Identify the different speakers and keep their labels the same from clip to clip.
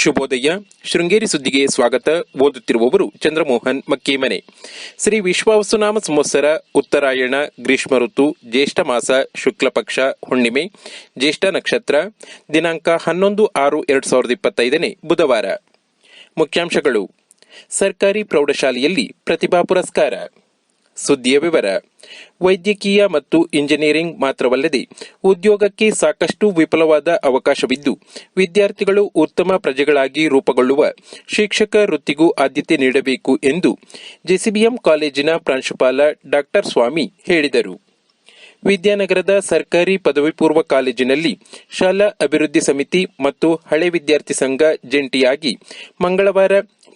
Speaker 1: ಶುಭೋದಯ. ಶೃಂಗೇರಿ ಸುದ್ದಿಗೆ ಸ್ವಾಗತ. ಓದುತ್ತಿರುವವರು ಚಂದ್ರಮೋಹನ್ ಮಕ್ಕೇಮನೆ. ಶ್ರೀ ವಿಶ್ವಾವಸುನಾಮ ಸಂವತ್ಸರ, ಉತ್ತರಾಯಣ, ಗ್ರೀಷ್ಮ ಋತು, ಜ್ಯೇಷ್ಠ ಮಾಸ ಶುಕ್ಲಪಕ್ಷ ಹುಣ್ಣಿಮೆ, ಜ್ಯೇಷ್ಠ ನಕ್ಷತ್ರ, ದಿನಾಂಕ ಹನ್ನೊಂದು ಆರು ಎರಡು ಸಾವಿರದ ಇಪ್ಪತ್ತೈದನೇ ಬುಧವಾರ. ಮುಖ್ಯಾಂಶಗಳು. ಸರ್ಕಾರಿ ಪ್ರೌಢಶಾಲೆಯಲ್ಲಿ ಪ್ರತಿಭಾ ಪುರಸ್ಕಾರ. ಸುದ್ದಿಯ ವಿವರ. ವೈದ್ಯಕೀಯ ಮತ್ತು ಇಂಜಿನಿಯರಿಂಗ್ ಮಾತ್ರವಲ್ಲದೆ ಉದ್ಯೋಗಕ್ಕೆ ಸಾಕಷ್ಟು ವಿಫಲವಾದ ಅವಕಾಶವಿದ್ದು, ವಿದ್ಯಾರ್ಥಿಗಳು ಉತ್ತಮ ಪ್ರಜೆಗಳಾಗಿ ರೂಪುಗೊಳ್ಳುವ ಶಿಕ್ಷಕ ವೃತ್ತಿಗೂ ಆದ್ಯತೆ ನೀಡಬೇಕು ಎಂದು ಜೆಸಿಬಿಎಂ ಕಾಲೇಜಿನ ಪ್ರಾಂಶುಪಾಲ ಡಾಕ್ಟರ್ ಸ್ವಾಮಿ ಹೇಳಿದರು. ವಿದ್ಯಾನಗರದ ಸರ್ಕಾರಿ ಪದವಿ ಪೂರ್ವ ಕಾಲೇಜಿನಲ್ಲಿ ಶಾಲಾ ಅಭಿವೃದ್ಧಿ ಸಮಿತಿ ಮತ್ತು ಹಳೆ ವಿದ್ಯಾರ್ಥಿ ಸಂಘ ಜಂಟಿಯಾಗಿ ಮಂಗಳವಾರ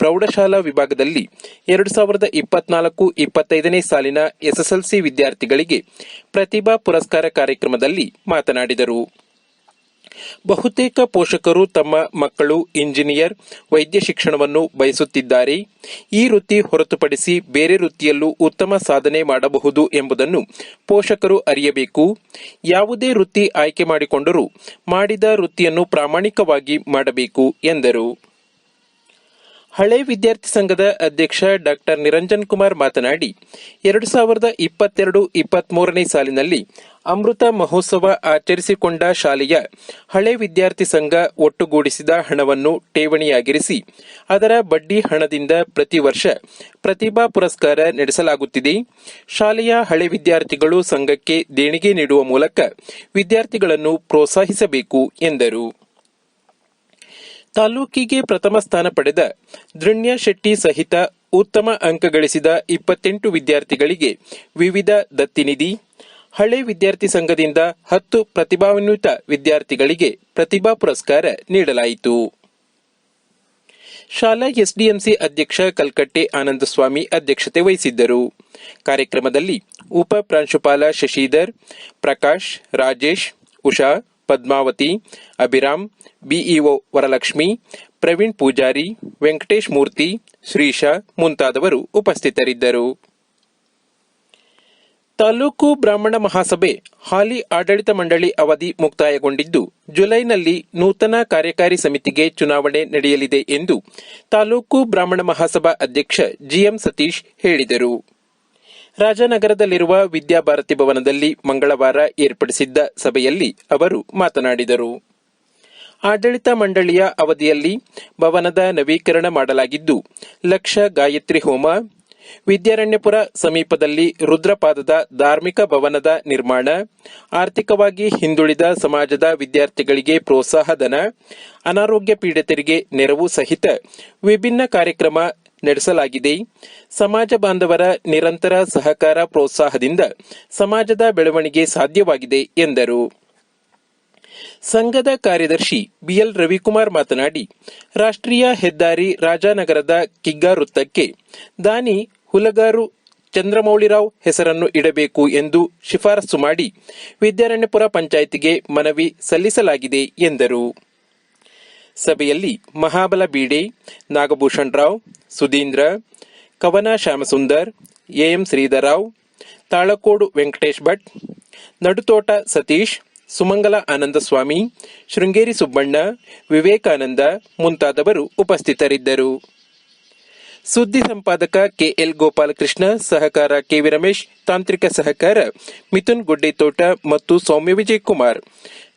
Speaker 1: ಪ್ರೌಢಶಾಲಾ ವಿಭಾಗದಲ್ಲಿ ಎರಡು ಸಾವಿರದ ಇಪ್ಪತ್ನಾಲ್ಕು ಇಪ್ಪತ್ತೈದನೇ ಸಾಲಿನ ಎಸ್ಎಸ್ಎಲ್ಸಿ ವಿದ್ಯಾರ್ಥಿಗಳಿಗೆ ಪ್ರತಿಭಾ ಪುರಸ್ಕಾರ ಕಾರ್ಯಕ್ರಮದಲ್ಲಿ ಮಾತನಾಡಿದರು. ಬಹುತೇಕ ಪೋಷಕರು ತಮ್ಮ ಮಕ್ಕಳು ಇಂಜಿನಿಯರ್, ವೈದ್ಯ ಶಿಕ್ಷಣವನ್ನು ಬಯಸುತ್ತಿದ್ದಾರೆ. ಈ ವೃತ್ತಿ ಹೊರತುಪಡಿಸಿ ಬೇರೆ ವೃತ್ತಿಯಲ್ಲೂ ಉತ್ತಮ ಸಾಧನೆ ಮಾಡಬಹುದು ಎಂಬುದನ್ನು ಪೋಷಕರು ಅರಿಯಬೇಕು. ಯಾವುದೇ ವೃತ್ತಿ ಆಯ್ಕೆ ಮಾಡಿಕೊಂಡರೂ ಮಾಡಿದ ವೃತ್ತಿಯನ್ನು ಪ್ರಾಮಾಣಿಕವಾಗಿ ಮಾಡಬೇಕು ಎಂದರು. ಹಳೆ ವಿದ್ಯಾರ್ಥಿ ಸಂಘದ ಅಧ್ಯಕ್ಷ ಡಾಕ್ಟರ್ ನಿರಂಜನ್ ಕುಮಾರ್ ಮಾತನಾಡಿ, ಎರಡು ಸಾವಿರದ ಇಪ್ಪತ್ತೆರಡು ಇಪ್ಪತ್ಮೂರನೇ ಸಾಲಿನಲ್ಲಿ ಅಮೃತ ಮಹೋತ್ಸವ ಆಚರಿಸಿಕೊಂಡ ಶಾಲೆಯ ಹಳೆ ವಿದ್ಯಾರ್ಥಿ ಸಂಘ ಒಟ್ಟುಗೂಡಿಸಿದ ಹಣವನ್ನು ಠೇವಣಿಯಾಗಿರಿಸಿ, ಅದರ ಬಡ್ಡಿ ಹಣದಿಂದ ಪ್ರತಿ ವರ್ಷ ಪ್ರತಿಭಾ ಪುರಸ್ಕಾರ ನಡೆಸಲಾಗುತ್ತಿದೆ. ಶಾಲೆಯ ಹಳೆ ವಿದ್ಯಾರ್ಥಿಗಳು ಸಂಘಕ್ಕೆ ದೇಣಿಗೆ ನೀಡುವ ಮೂಲಕ ವಿದ್ಯಾರ್ಥಿಗಳನ್ನು ಪ್ರೋತ್ಸಾಹಿಸಬೇಕು ಎಂದರು. ತಾಲೂಕಿಗೆ ಪ್ರಥಮ ಸ್ಥಾನ ಪಡೆದ ದೃಣ್ಯ ಶೆಟ್ಟಿ ಸಹಿತ ಉತ್ತಮ ಅಂಕ ಗಳಿಸಿದ ಇಪ್ಪತ್ತೆಂಟು ವಿದ್ಯಾರ್ಥಿಗಳಿಗೆ ವಿವಿಧ ದತ್ತಿನಿಧಿ, ಹಳೆ ವಿದ್ಯಾರ್ಥಿ ಸಂಘದಿಂದ ಹತ್ತು ಪ್ರತಿಭಾನ್ವಿತ ವಿದ್ಯಾರ್ಥಿಗಳಿಗೆ ಪ್ರತಿಭಾ ಪುರಸ್ಕಾರ ನೀಡಲಾಯಿತು. ಶಾಲಾ ಎಸ್ಡಿಎಂಸಿ ಅಧ್ಯಕ್ಷ ಕಲ್ಕಟ್ಟೆ ಆನಂದಸ್ವಾಮಿ ಅಧ್ಯಕ್ಷತೆ ವಹಿಸಿದ್ದರು. ಕಾರ್ಯಕ್ರಮದಲ್ಲಿ ಉಪ ಪ್ರಾಂಶುಪಾಲ ಶಶಿಧರ್, ಪ್ರಕಾಶ್, ರಾಜೇಶ್, ಉಷಾ ಪದ್ಮಾವತಿ, ಅಭಿರಾಮ್, ಬಿಇಒ ವರಲಕ್ಷ್ಮಿ, ಪ್ರವೀಣ್ ಪೂಜಾರಿ, ವೆಂಕಟೇಶ್ ಮೂರ್ತಿ ಶ್ರೀಶ ಮುಂತಾದವರು ಉಪಸ್ಥಿತರಿದ್ದರು. ತಾಲೂಕು ಬ್ರಾಹ್ಮಣ ಮಹಾಸಭೆ, ಹಾಲಿ ಆಡಳಿತ ಮಂಡಳಿ ಅವಧಿ ಮುಕ್ತಾಯಗೊಂಡಿದ್ದು, ಜುಲೈನಲ್ಲಿ ನೂತನ ಕಾರ್ಯಕಾರಿ ಸಮಿತಿಗೆ ಚುನಾವಣೆ ನಡೆಯಲಿದೆ ಎಂದು ತಾಲೂಕು ಬ್ರಾಹ್ಮಣ ಮಹಾಸಭಾ ಅಧ್ಯಕ್ಷ ಜಿಎಂ ಸತೀಶ್ ಹೇಳಿದರು. ರಾಜನಗರದಲ್ಲಿರುವ ವಿದ್ಯಾಭಾರತಿ ಭವನದಲ್ಲಿ ಮಂಗಳವಾರ ಏರ್ಪಡಿಸಿದ್ದ ಸಭೆಯಲ್ಲಿ ಅವರು ಮಾತನಾಡಿದರು. ಆಡಳಿತ ಮಂಡಳಿಯ ಅವಧಿಯಲ್ಲಿ ಭವನದ ನವೀಕರಣ ಮಾಡಲಾಗಿದ್ದು, ಲಕ್ಷ ಗಾಯತ್ರಿ ಹೋಮ, ವಿದ್ಯಾರಣ್ಯಪುರ ಸಮೀಪದಲ್ಲಿ ರುದ್ರಪಾದದ ಧಾರ್ಮಿಕ ಭವನದ ನಿರ್ಮಾಣ, ಆರ್ಥಿಕವಾಗಿ ಹಿಂದುಳಿದ ಸಮಾಜದ ವಿದ್ಯಾರ್ಥಿಗಳಿಗೆ ಪ್ರೋತ್ಸಾಹಧನ ಅನಾರೋಗ್ಯ ಪೀಡಿತರಿಗೆ ನೆರವು ಸಹಿತ ವಿಭಿನ್ನ ಕಾರ್ಯಕ್ರಮ ನಡೆಸಲಾಗಿದೆ. ಸಮಾಜ ಬಾಂಧವರ ನಿರಂತರ ಸಹಕಾರ ಪ್ರೋತ್ಸಾಹದಿಂದ ಸಮಾಜದ ಬೆಳವಣಿಗೆ ಸಾಧ್ಯವಾಗಿದೆ ಎಂದರು. ಸಂಘದ ಕಾರ್ಯದರ್ಶಿ ಬಿಎಲ್ ರವಿಕುಮಾರ್ ಮಾತನಾಡಿ, ರಾಷ್ಟ್ರೀಯ ಹೆದ್ದಾರಿ ರಾಜಾನಗರದ ಕಿಗ್ಗಾ ವೃತ್ತಕ್ಕೆ ದಾನಿ ಹುಲಗಾರು ಚಂದ್ರಮೌಳಿರಾವ್ ಹೆಸರನ್ನು ಇಡಬೇಕು ಎಂದು ಶಿಫಾರಸು ಮಾಡಿ ವಿದ್ಯಾರಣ್ಯಪುರ ಪಂಚಾಯಿತಿಗೆ ಮನವಿ ಸಲ್ಲಿಸಲಾಗಿದೆ ಎಂದರು. ಸಭೆಯಲ್ಲಿ ಮಹಾಬಲ ಬೀಡೆ, ನಾಗಭೂಷಣ್ ರಾವ್, ಸುಧೀಂದ್ರ, ಕವನ ಶ್ಯಾಮಸುಂದರ್, ಎಎಂ ಶ್ರೀಧರಾವ್ ತಾಳಕೋಡು ವೆಂಕಟೇಶ್ ಭಟ್, ನಡುತೋಟ ಸತೀಶ್, ಸುಮಂಗಲ ಆನಂದಸ್ವಾಮಿ, ಶೃಂಗೇರಿ ಸುಬ್ಬಣ್ಣ, ವಿವೇಕಾನಂದ ಮುಂತಾದವರು ಉಪಸ್ಥಿತರಿದ್ದರು. ಸುದ್ದಿ ಸಂಪಾದಕ ಕೆಎಲ್ ಗೋಪಾಲಕೃಷ್ಣ, ಸಹಕಾರ ಕೆವಿ ರಮೇಶ್, ತಾಂತ್ರಿಕ ಸಹಕಾರ ಮಿಥುನ್ ಗುಡ್ಡೆತೋಟ ಮತ್ತು ಸೌಮ್ಯ ವಿಜಯ್ ಕುಮಾರ್